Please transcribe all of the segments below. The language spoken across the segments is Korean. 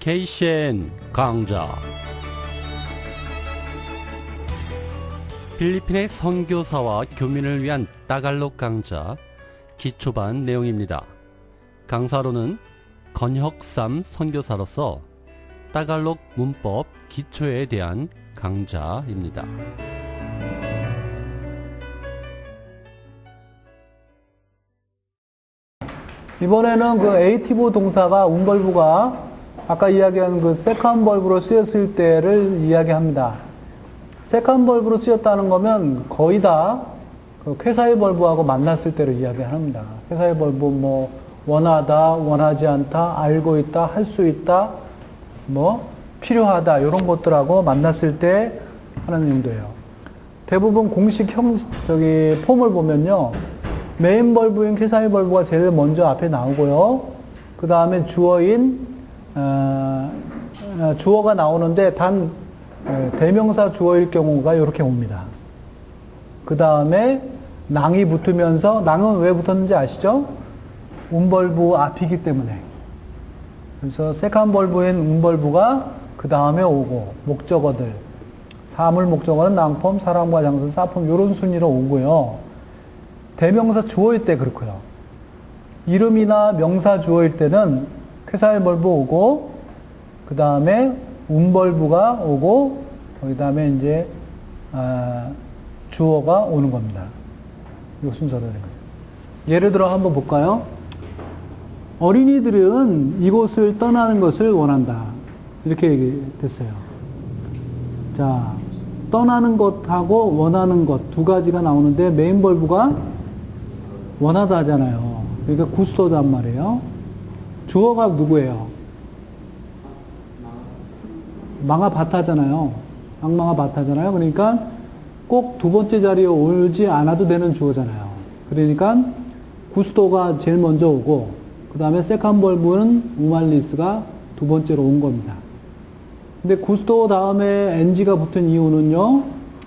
케이셴 강좌 필리핀의 선교사와 교민을 위한 따갈록 강좌 기초반 내용입니다. 강사로는 건혁삼 선교사로서 따갈록 문법 기초에 대한 강좌입니다. 이번에는 그 에이티브 동사가 운벌부가 아까 이야기한 그 세컨 벌브로 쓰였을 때를 이야기합니다. 세컨 벌브로 쓰였다는 거면 거의 다 그 쾌사의 벌브하고 만났을 때를 이야기합니다. 쾌사의 벌브 뭐 원하다, 원하지 않다, 알고 있다, 할 수 있다, 뭐 필요하다 이런 것들하고 만났을 때 하는 용도예요. 대부분 공식 형 저기 폼을 보면요. 메인 벌브인 쾌사의 벌브가 제일 먼저 앞에 나오고요. 그 다음에 주어인 주어가 나오는데 단 어, 대명사 주어일 경우가 이렇게 옵니다. 그 다음에 낭이 붙으면서 낭은 왜 붙었는지 아시죠? 운벌부 앞이기 때문에. 그래서 세컨 벌브인 운벌부가 그 다음에 오고 목적어들 사물 목적어는 낭폼, 사람과 장소, 사폼 이런 순위로 오고요. 대명사 주어일 때 그렇고요. 이름이나 명사 주어일 때는 쾌사의 벌브 오고 그 다음에 운벌부가 오고 그 다음에 이제 아, 주어가 오는 겁니다. 이 순서로 되는 거죠. 예를 들어 한번 볼까요? 어린이들은 이곳을 떠나는 것을 원한다. 이렇게 됐어요. 자, 떠나는 것하고 원하는 것 두 가지가 나오는데 메인 벌브가 원하다 하잖아요. 그러니까 구스토단 말이에요. 주어가 누구예요? 망아 바타잖아요. 악망아 바타잖아요. 그러니까 꼭 두 번째 자리에 오지 않아도 되는 주어잖아요. 그러니까 구스토가 제일 먼저 오고 그 다음에 세컨 벌브는 우말리스가 두 번째로 온 겁니다. 근데 구스토 다음에 NG가 붙은 이유는요,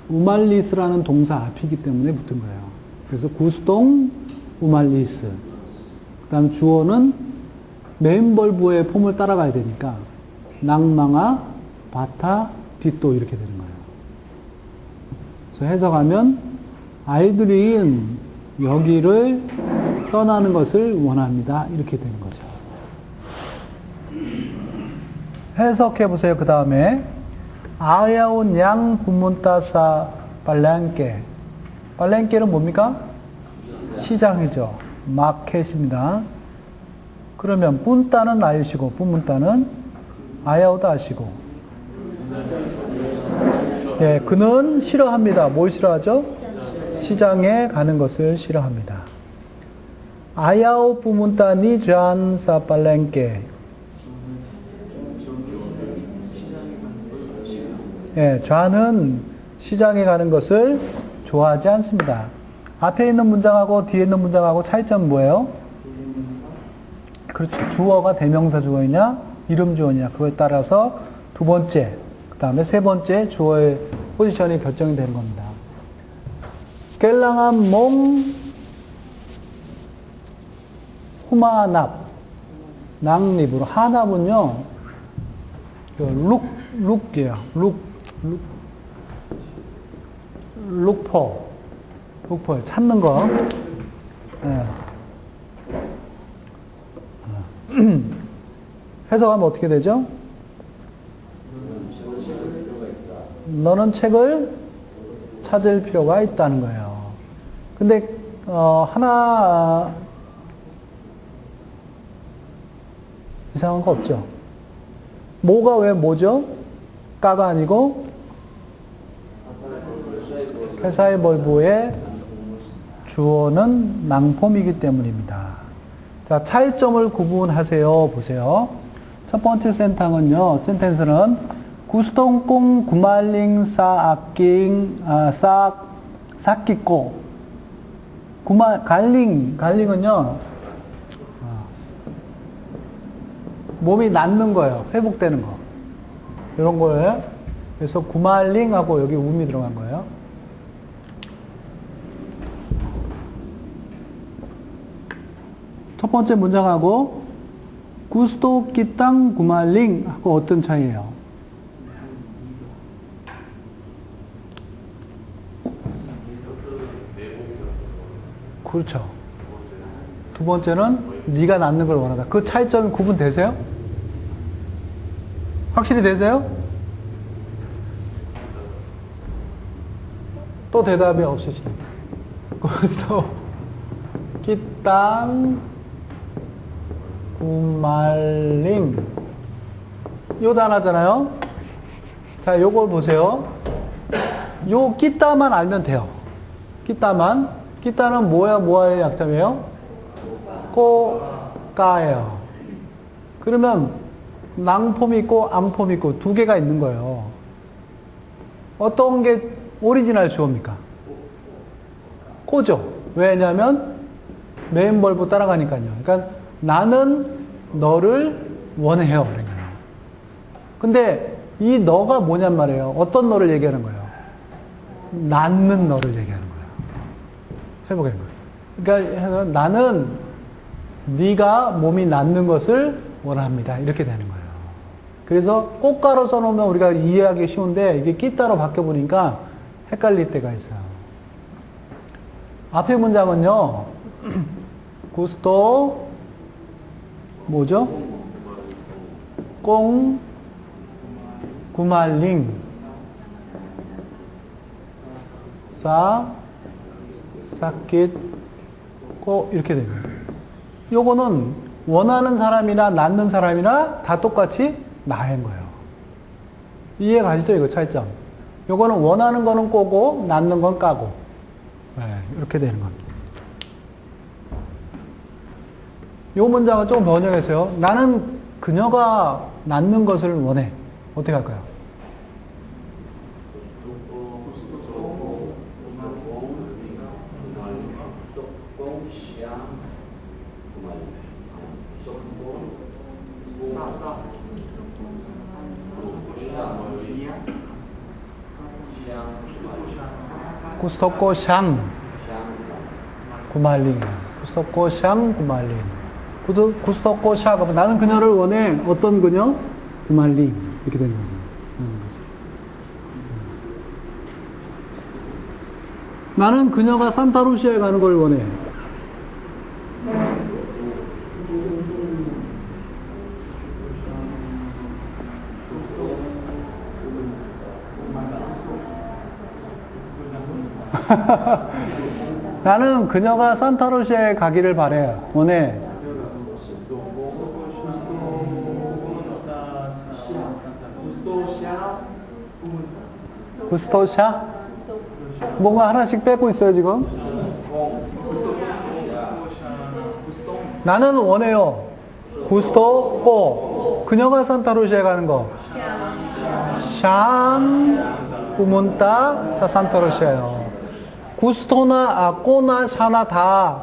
우말리스라는 동사 앞이기 때문에 붙은 거예요. 그래서 구스동, 우말리스. 그 다음 주어는 메인벌브의 폼을 따라가야 되니까, 낭망아, 바타, 뒷도 이렇게 되는 거예요. 그래서 해석하면, 아이들이 여기를 떠나는 것을 원합니다. 이렇게 되는 거죠. 해석해 보세요. 그 다음에 아야운 양 부문따사 빨랭께 빨랭께는 뭡니까? 시장이죠. 마켓입니다. 그러면 뿐따는 아이시고 부문따는 아야오도 아시고 예, 그는 싫어합니다. 뭘 싫어하죠? 시장에 가는 것을 싫어합니다. 아야오 부문따니 잔 사빨랭께 예, 좌는 시장에 가는 것을 좋아하지 않습니다. 앞에 있는 문장하고 뒤에 있는 문장하고 차이점은 뭐예요? 그렇죠. 주어가 대명사 주어이냐, 이름 주어냐, 그거에 따라서 두 번째, 그 다음에 세 번째 주어의 포지션이 결정이 되는 겁니다. 깰랑한 몸, 후마납, 낭립으로. 하납은요, 그 룩, 룩이에요. 룩, 룩, 룩포. 룩포. 찾는 거. 예. 해석하면 어떻게 되죠? 너는 책을 찾을 필요가 있다는 거예요. 근데, 어, 하나, 이상한 거 없죠? 뭐가 왜 뭐죠? 까가 아니고 회사의 벌브의 주어는 낭폼이기 때문입니다. 자, 차이점을 구분하세요. 보세요. 첫 번째 센탕은요, 센텐스는 구스동꽁 구말링 싸악깅 아, 싹 삭기꼬 구말 갈링 갈링은요 몸이 낫는 거예요. 회복되는 거. 이런 거예요. 그래서 구말링하고 여기 um이 들어간 거예요. 번째 문장하고 구스토 끼땅 구말링 하고 어떤 차이예요? 그렇죠. 두 번째는 네가 낳는 걸 원하다. 그 차이점이 구분되세요? 확실히 되세요? 또 대답이 없으시네. 구스토 끼땅 구말링 요 단어잖아요. 자, 요걸 보세요. 요 끼따만 알면 돼요. 끼따만. 끼따는 뭐야 뭐야의 약자예요? 꼬까예요. 그러면 낭폼이 있고 암폼이 있고 두 개가 있는 거예요. 어떤 게 오리지널 주어입니까? 꼬죠. 왜냐하면 메인 벌브 따라가니까요. 그러니까 나는 너를 원해요. 근데 이 너가 뭐냔 말이에요. 어떤 너를 얘기하는 거예요? 낳는 너를 얘기하는 거예요. 해보겠는 거예요. 그러니까 나는 네가 몸이 낫는 것을 원합니다. 이렇게 되는 거예요. 그래서 꽃가루 써놓으면 우리가 이해하기 쉬운데 이게 끼따로 바뀌어보니까 헷갈릴 때가 있어요. 앞에 문장은요. 구스토 뭐죠? 꽁 구말링 사 사킷 고 이렇게 거예요. 요거는 원하는 사람이나 낳는 사람이나 다 똑같이 나인 거예요. 이해 가시죠? 이거 차이점. 요거는 원하는 거는 꼬고 낳는 건 까고 네, 이렇게 되는 겁니다. 요 문장을 조금 번역해서요. 나는 그녀가 낳는 것을 원해. 어떻게 할까요? 구스토코 샹 구말링 구스토코 샹 구말링 구스, 구스토코 샤 그러면 나는 그녀를 원해 어떤 그녀 구말링 이렇게 되는 거죠. 음, 거죠. 음. 나는 그녀가 산타루시아에 가는 걸 원해. 나는 그녀가 산타루시아에 가기를 바래. 원해. 구스토샤? 뭔가 하나씩 빼고 있어요, 지금? 나는 원해요. 구스토, 꼬. 그녀가 산타루시아에 가는 거. 샴, 꾸문따, 사 산타루시아요. 구스토나, 아, 꼬나, 샤나 다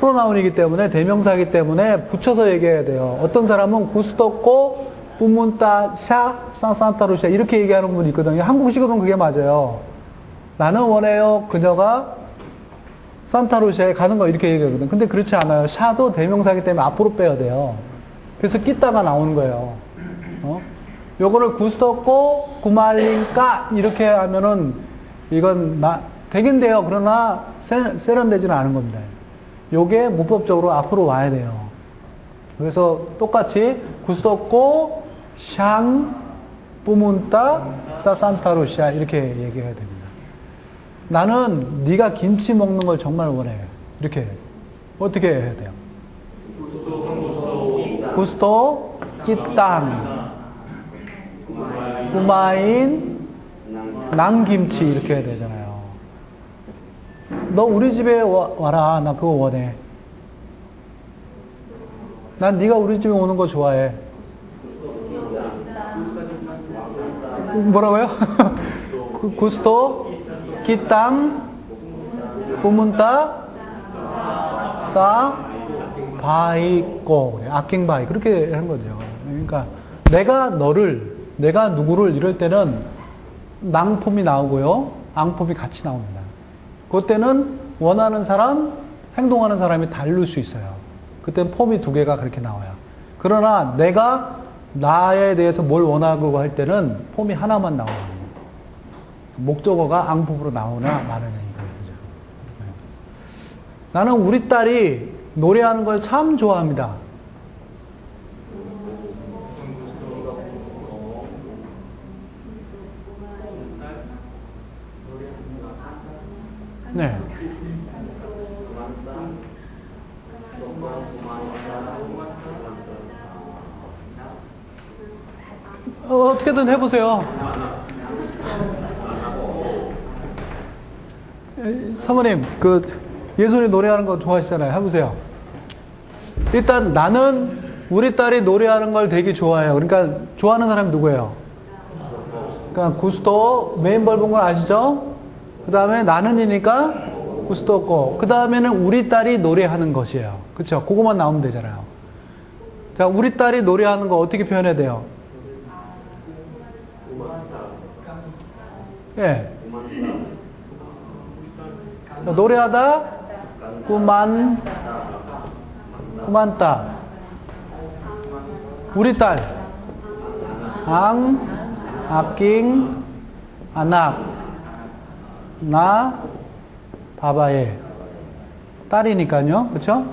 프로나운이기 때문에, 대명사이기 때문에 붙여서 얘기해야 돼요. 어떤 사람은 구스토, 꼬, 뿌문따, 샤, 산산타루샤 이렇게 얘기하는 분이 있거든요. 한국식으로는 그게 맞아요. 나는 원해요. 그녀가 산타루샤에 가는 거 이렇게 얘기하거든. 근데 그렇지 않아요. 샤도 대명사기 때문에 앞으로 빼야 돼요. 그래서 끼다가 나오는 거예요. 어? 요거를 구스토코, 구말링까 이렇게 하면은 이건 나, 되긴 돼요. 그러나 세, 세련되지는 않은 겁니다. 요게 문법적으로 앞으로 와야 돼요. 그래서 똑같이 구스토코, 샹, 뿌문따, 사산타루샤 이렇게 얘기해야 됩니다. 나는 네가 김치 먹는 걸 정말 원해. 이렇게 어떻게 해야 돼요? 구스토, 끼땅, 구마인, 낭김치 이렇게 해야 되잖아요. 너 우리 집에 와, 와라. 나 그거 원해. 난 네가 우리 집에 오는 거 좋아해. 뭐라고요? 구스토, 기땅, 부문따, 싸, 바이꼬, 악갱바이 그렇게 한 거죠. 그러니까 내가 너를, 내가 누구를 이럴 때는 낭폼이 나오고요, 앙폼이 같이 나옵니다. 그때는 원하는 사람, 행동하는 사람이 다를 수 있어요. 그땐 폼이 두 개가 그렇게 나와요. 그러나 내가 나에 대해서 뭘 원하고 할 때는 폼이 하나만 나오는 거예요. 목적어가 앙법으로 나오나 마느냐 이거죠. 네. 나는 우리 딸이 노래하는 걸 참 좋아합니다. 네. 어, 어떻게든 해보세요. 에, 사모님, 그 예술이 노래하는 거 좋아하시잖아요. 해보세요. 일단 나는 우리 딸이 노래하는 걸 되게 좋아해요. 그러니까 좋아하는 사람이 누구예요? 그러니까 구스토 메인 벌본 건 아시죠? 그 다음에 나는이니까 구스토 거. 그 다음에는 우리 딸이 노래하는 것이에요. 그렇죠? 그거만 나오면 되잖아요. 자, 우리 딸이 노래하는 거 어떻게 표현해야 돼요? 예. 자, 노래하다. 꾸만. 꾸만따 우리 딸. 앙, 아킹, 아낙. 나, 바바예 딸이니까요. 그쵸?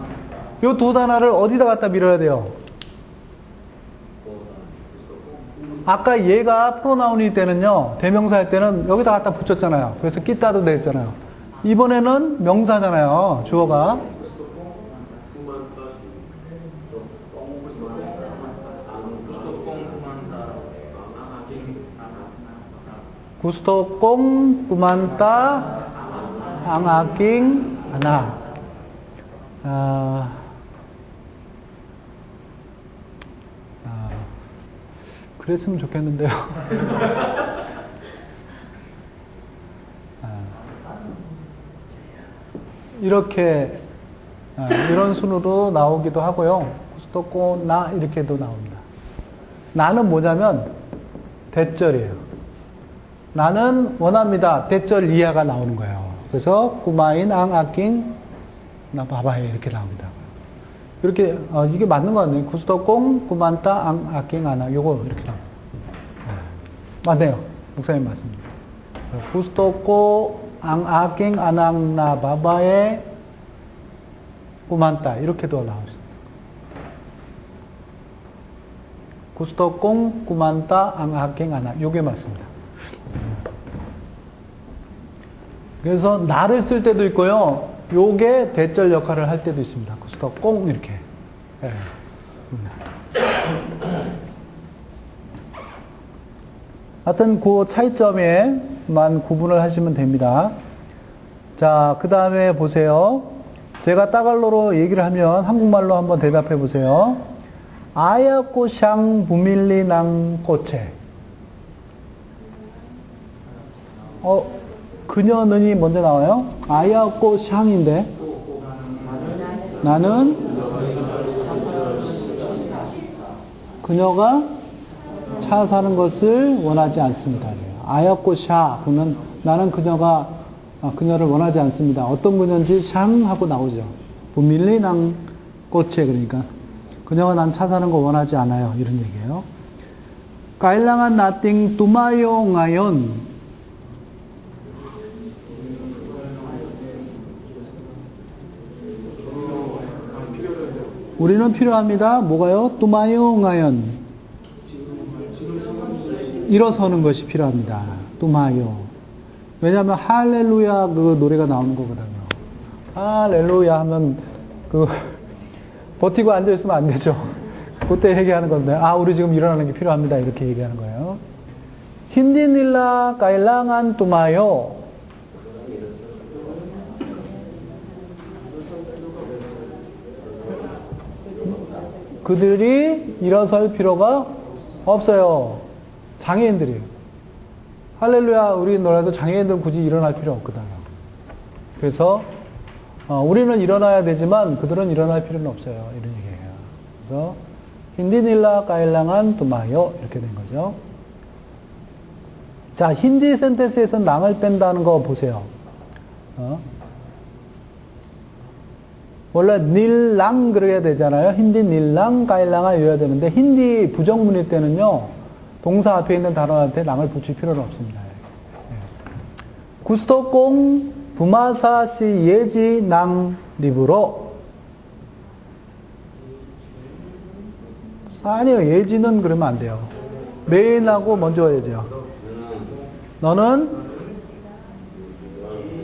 요두 단어를 어디다 갖다 밀어야 돼요? 아까 얘가 프로나운일 때는요, 대명사 할 때는 여기다 갖다 붙였잖아요. 그래서 끼따도 됐잖아요. 이번에는 명사잖아요, 주어가. 구스토 꽁 꾸만따 앙아킹 아나 아, 아, 그랬으면 좋겠는데요. 아, 이렇게 아, 이런 순으로 나오기도 하고요. 구스토 나 이렇게도 나옵니다. 나는 뭐냐면 대절이에요. 나는 원합니다. 대절 이하가 나오는 거예요. 그래서 구마인 앙 아킹 나 바바에 이렇게 나옵니다. 이렇게 어, 이게 맞는 거 같네요. 구스토꽁 구만따 앙 아킹 아나 요거 이렇게 나옵니다. 네. 맞네요. 목사님 맞습니다. 구스토꼬 앙 아킹 아낭 나 바바에 구만따 이렇게도 나올 수 있습니다. 구스토꽁 구만따 앙 아킹 아나 요게 맞습니다. 그래서 나를 쓸 때도 있고요. 요게 대절 역할을 할 때도 있습니다. 구스터 꽁 이렇게. 예. 하여튼 그 차이점에만 구분을 하시면 됩니다. 자, 그 다음에 보세요. 제가 따갈로로 얘기를 하면 한국말로 한번 대답해 보세요. 아야꼬샹 부밀리낭 꼬체. 어, 그녀는이 먼저 나와요. 아야꼬 샹인데 나는 그녀가 차 사는 것을 원하지 않습니다. 아야꼬 샤 그러면 나는 그녀가 아, 그녀를 원하지 않습니다. 어떤 그녀인지 샹 하고 나오죠. 부밀리낭 꽃에 그러니까 그녀가 난 차 사는 거 원하지 않아요. 이런 얘기예요. 까일랑한 나띵 뚜마요 ngayon 우리는 필요합니다. 뭐가요? 뚜마요ngayon 일어서는 것이 필요합니다. 뚜마요. 왜냐하면 할렐루야 그 노래가 나오는 거거든요. 할렐루야 하면 그 버티고 앉아 있으면 안 되죠. 그때 얘기하는 건데 아 우리 지금 일어나는 게 필요합니다. 이렇게 얘기하는 거예요. 힌디닐라 까일랑한 뚜마요. 그들이 일어설 필요가 없어요. 장애인들이에요. 할렐루야, 우리 노래도 장애인들은 굳이 일어날 필요 없거든요. 그래서, 어, 우리는 일어나야 되지만 그들은 일어날 필요는 없어요. 이런 얘기예요. 그래서, 힌디닐라 까일랑한 두마요. 이렇게 된 거죠. 자, 힌디 센텐스에서 낭을 뺀다는 거 보세요. 어? 원래 닐랑 그래야 되잖아요. 힌디 닐랑, 가일랑아 이어야 되는데 힌디 부정문일 때는요. 동사 앞에 있는 단어한테 랑을 붙일 필요는 없습니다. 예. 구스토공 부마사시 예지 낭 리브로 아니요 예지는 그러면 안 돼요. 메인하고 먼저 해야죠. 너는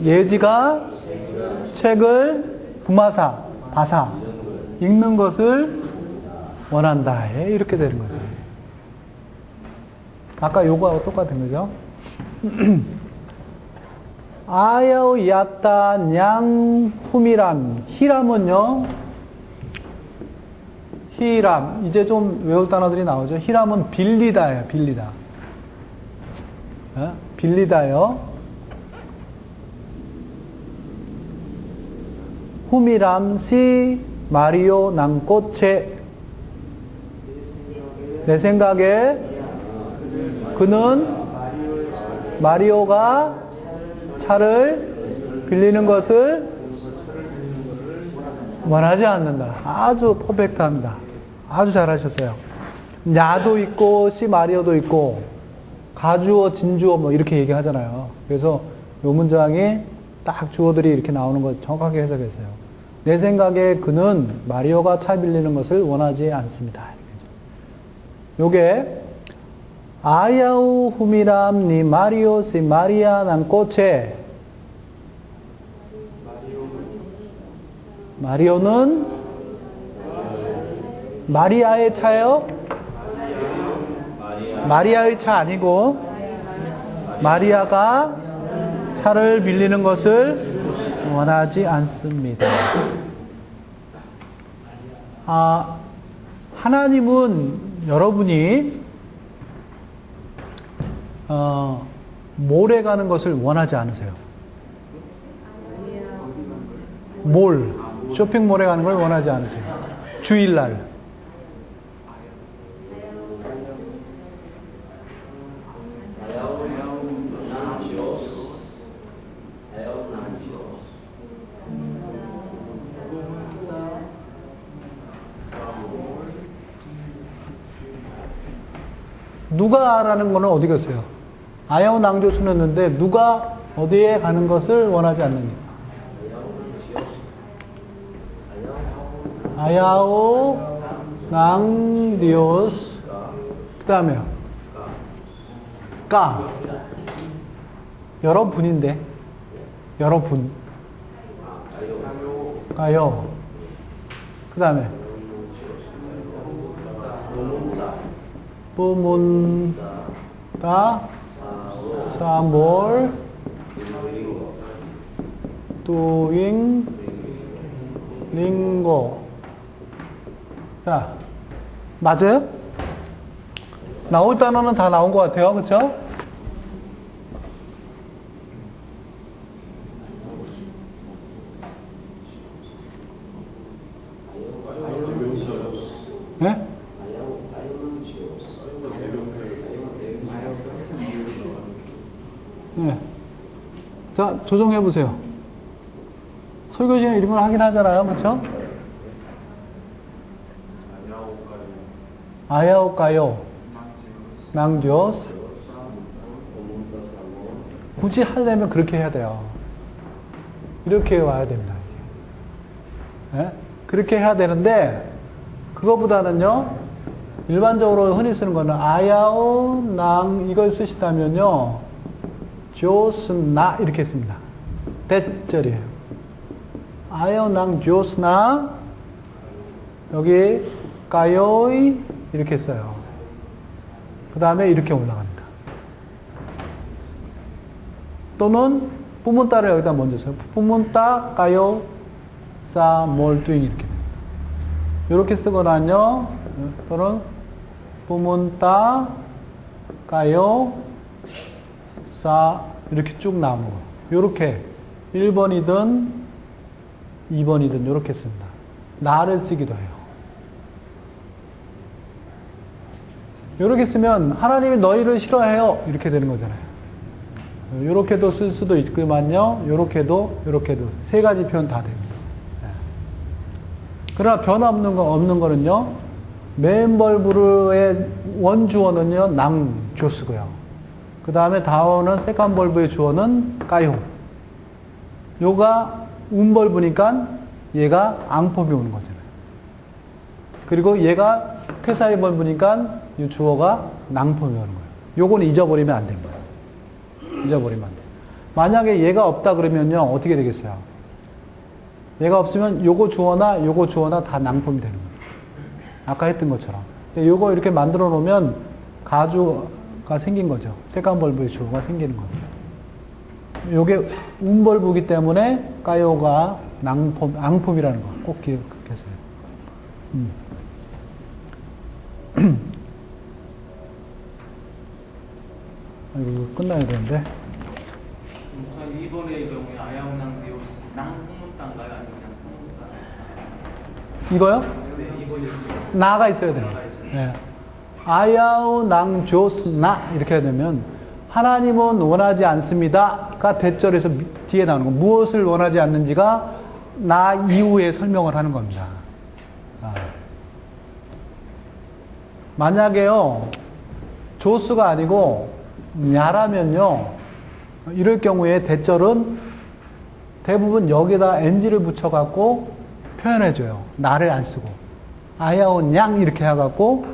예지가 책을 부마사, 바사 읽는 것을 원한다. 예, 이렇게 되는 거죠. 아까 요거하고 똑같은 거죠. 아야오 야따 냥 후미람 히람은요 히람 이제 좀 외울 단어들이 나오죠 히람은 빌리다예요 빌리다 어? 빌리다요 후미람 시 마리오 낭꽃체 내 생각에 그는 마리오가 차를 빌리는 것을 원하지 않는다. 아주 퍼펙트합니다. 아주 잘하셨어요. 야도 있고 시 마리오도 있고 가주어 진주어 뭐 이렇게 얘기하잖아요. 그래서 요 문장이 딱 주어들이 이렇게 나오는 거 정확하게 해석했어요. 내 생각에 그는 마리오가 차 빌리는 것을 원하지 않습니다. 요게 아야우 후미람 니 마리오 시 마리아 난 꽃에 마리오는 마리아의 차요? 마리아의 차 아니고 마리아가 차를 빌리는 것을 원하지 않습니다. 아, 하나님은 여러분이 어, 몰에 가는 것을 원하지 않으세요. 몰, 쇼핑몰에 가는 걸 원하지 않으세요. 주일날. 누가라는 거는 어디 갔어요? 아야오 낭조수였는데 누가 어디에 가는 것을 원하지 않느냐? 아야오 낭디오스 그 다음에요. 까. 여러분인데. 여러분. 가요. 그 다음에 부문다 사몰 도잉 링고 자, 맞아요? 나올 단어는 다 나온 것 같아요. 그쵸? 네. 자, 조정해 보세요. 설교지는 이름을 하긴 하잖아요. 그쵸? 아야오까요? 낭디오스? 굳이 하려면 그렇게 해야 돼요. 이렇게 와야 됩니다. 네? 그렇게 해야 되는데, 그거보다는요, 일반적으로 흔히 쓰는 거는 아야오, 낭, 이걸 쓰시다면요, 조스나, 이렇게 씁니다. 대절이에요. 아야오, 낭, 조스나, 여기, 까요이, 이렇게 써요. 그 다음에 이렇게 올라갑니다. 또는 부문따를 여기다 먼저 써요. 부문따, 까요, 싸, 몰두잉 이렇게 됩니다. 이렇게 쓰거나요. 또는 부문따, 까요, 싸 이렇게 쭉 나오는. 이렇게 1번이든 2번이든 이렇게 씁니다. 나를 쓰기도 해요. 이렇게 쓰면 하나님이 너희를 싫어해요. 이렇게 되는 거잖아요. 이렇게도 쓸 수도 있지만요. 이렇게도 이렇게도 세 가지 표현 다 됩니다. 그러나 변화 없는 거 없는 거는요. 벌브의 원주어는요 낭조스고요. 그 다음에 다원은 세컨 벌브의 주어는 까용. 요가 운벌브니까 얘가 앙법이 오는 거잖아요. 그리고 얘가 쾌사의 벌브니까 이 주어가 낭법이 오는 거예요. 요거는 잊어버리면 안 됩니다. 잊어버리면 안 돼요. 만약에 얘가 없다 그러면요 어떻게 되겠어요? 얘가 없으면 요거 주어나 요거 주어나 다 낭품이 되는 거예요. 아까 했던 것처럼. 요거 이렇게 만들어 놓으면 가주 가 생긴 거죠. 세컨 벌브의 주어가 생기는 겁니다. 요게 운벌부기 때문에 까요가 낭폼, 앙폼이라는 거 꼭 기억하세요. 음. 아이고, 이거 끝나야 되는데. 2번의 경우에 아야운항 디오스 낭풍문단가요? 아니면 낭풍문단? 이거요? 네, 2번이 나가 있어야 돼요. 네. 아야우 낭 조스 나 이렇게 되면 하나님은 원하지 않습니다가 대절에서 미- 뒤에 나오는 거 무엇을 원하지 않는지가 나 이후에 설명을 하는 겁니다. 아. 만약에요 조스가 아니고 야라면요 이럴 경우에 대절은 대부분 여기다 NG를 붙여갖고 표현해줘요. 나를 안 쓰고. 아야온 양 이렇게 해갖고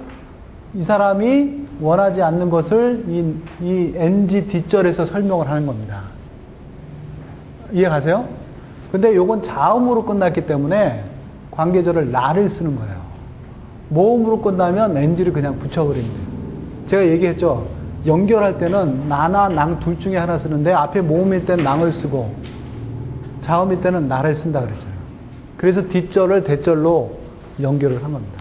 이 사람이 원하지 않는 것을 이, 이 NG 뒷절에서 설명을 하는 겁니다. 이해 가세요? 근데 요건 자음으로 끝났기 때문에 관계절을 나를 쓰는 거예요. 모음으로 끝나면 NG를 그냥 돼요. 제가 얘기했죠. 연결할 때는 나나 낭 둘 중에 하나 쓰는데 앞에 모음일 때는 낭을 쓰고 자음일 때는 나를 쓴다 그랬잖아요. 그래서 뒷절을 대절로 연결을 한 겁니다.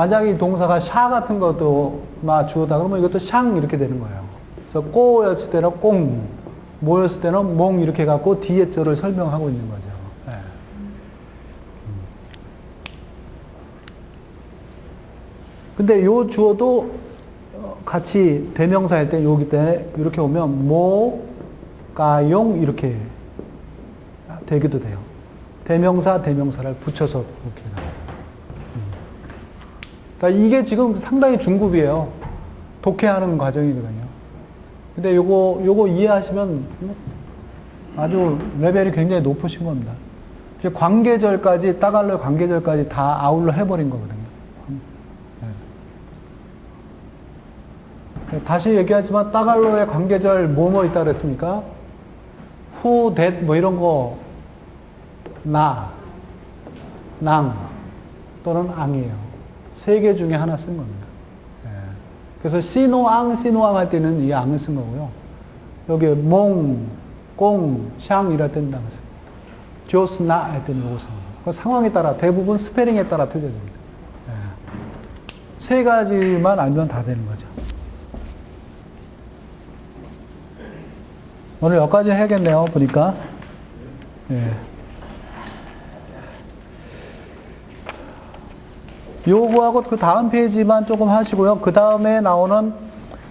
만약에 이 동사가 샤 같은 것도 막 주어다 그러면 이것도 샹 이렇게 되는 거예요. 그래서 꼬였을 때는 꽁, 모였을 때는 몽 이렇게 갖고 뒤에 절을 설명하고 있는 거죠. 예. 음. 근데 요 주어도 어, 같이 대명사 할때 여기 때 이렇게 오면 모, 가 용 이렇게 되기도 돼요. 대명사, 대명사를 붙여서 이렇게 나와요. 이게 지금 상당히 중급이에요. 독해하는 과정이거든요. 근데 요거, 요거 이해하시면 아주 레벨이 굉장히 높으신 겁니다. 이제 관계절까지, 따갈로 관계절까지 다 아울러 해버린 거거든요. 네. 다시 얘기하지만 따갈로의 관계절 뭐뭐 있다 그랬습니까? 후, 댓, 뭐 이런 거, 나, 낭, 또는 앙이에요. 세 개 중에 하나 쓴 겁니다. 예. 그래서 시노앙, 시노앙 할 때는 이 앙을 쓴 거고요. 여기 몽, 꽁, 샹 이럴 때는 앙을 씁니다. 조스나 할 때는 요거 쓴 거예요. 그 상황에 따라, 대부분 스페링에 따라 틀려집니다. 예. 세 가지만 알면 다 되는 거죠. 오늘 여기까지 해야겠네요, 보니까. 예. 요거하고 그 다음 페이지만 조금 하시고요. 그 다음에 나오는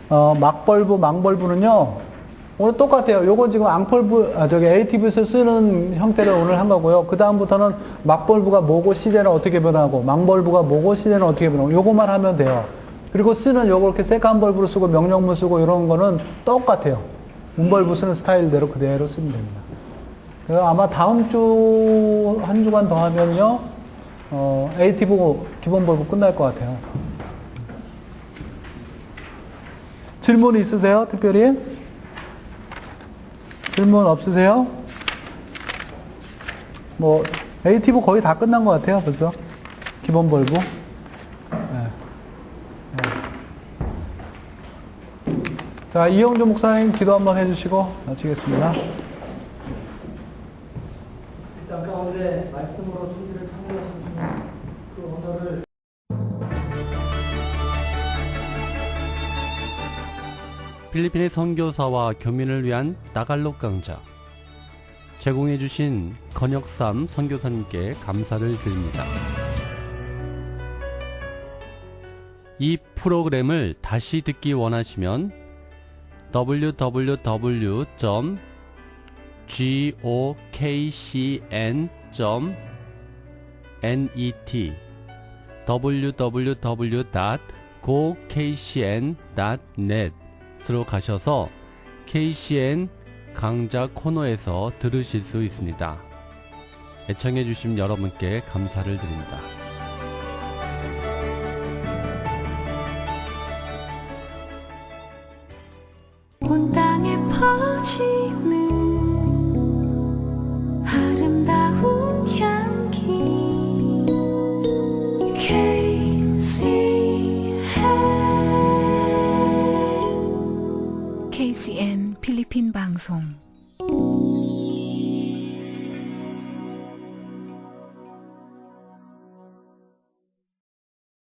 어, 막벌브, 망벌브는요. 오늘 똑같아요. 요건 지금 앙펄브, 아, 저기 ATV에서 쓰는 형태를 오늘 한 거고요. 그 다음부터는 막벌브가 뭐고 시제는 어떻게 변하고, 망벌브가 뭐고 시제는 어떻게 변하고, 요거만 하면 돼요. 그리고 쓰는 요거 이렇게 세컨 벌브로 쓰고 명령문 쓰고 이런 거는 똑같아요. 문벌브 쓰는 스타일대로 그대로 쓰면 됩니다. 아마 다음 주 한 주간 더 하면요. 어, ATV 기본 벌브 끝날 것 같아요. 질문 있으세요? 특별히? 질문 없으세요? 뭐, ATV 거의 다 끝난 것 같아요, 벌써. 기본 벌브. 네. 네. 자, 이영주 목사님 기도 한번 해주시고 마치겠습니다. 필리핀의 선교사와 교민을 위한 따갈록 강좌 제공해주신 건혁삼 선교사님께 감사를 드립니다. 이 프로그램을 다시 듣기 원하시면 net www.gokcn.net 으로 가셔서 KCN 강좌 코너에서 들으실 수 있습니다. 애청해주신 여러분께 감사를 드립니다.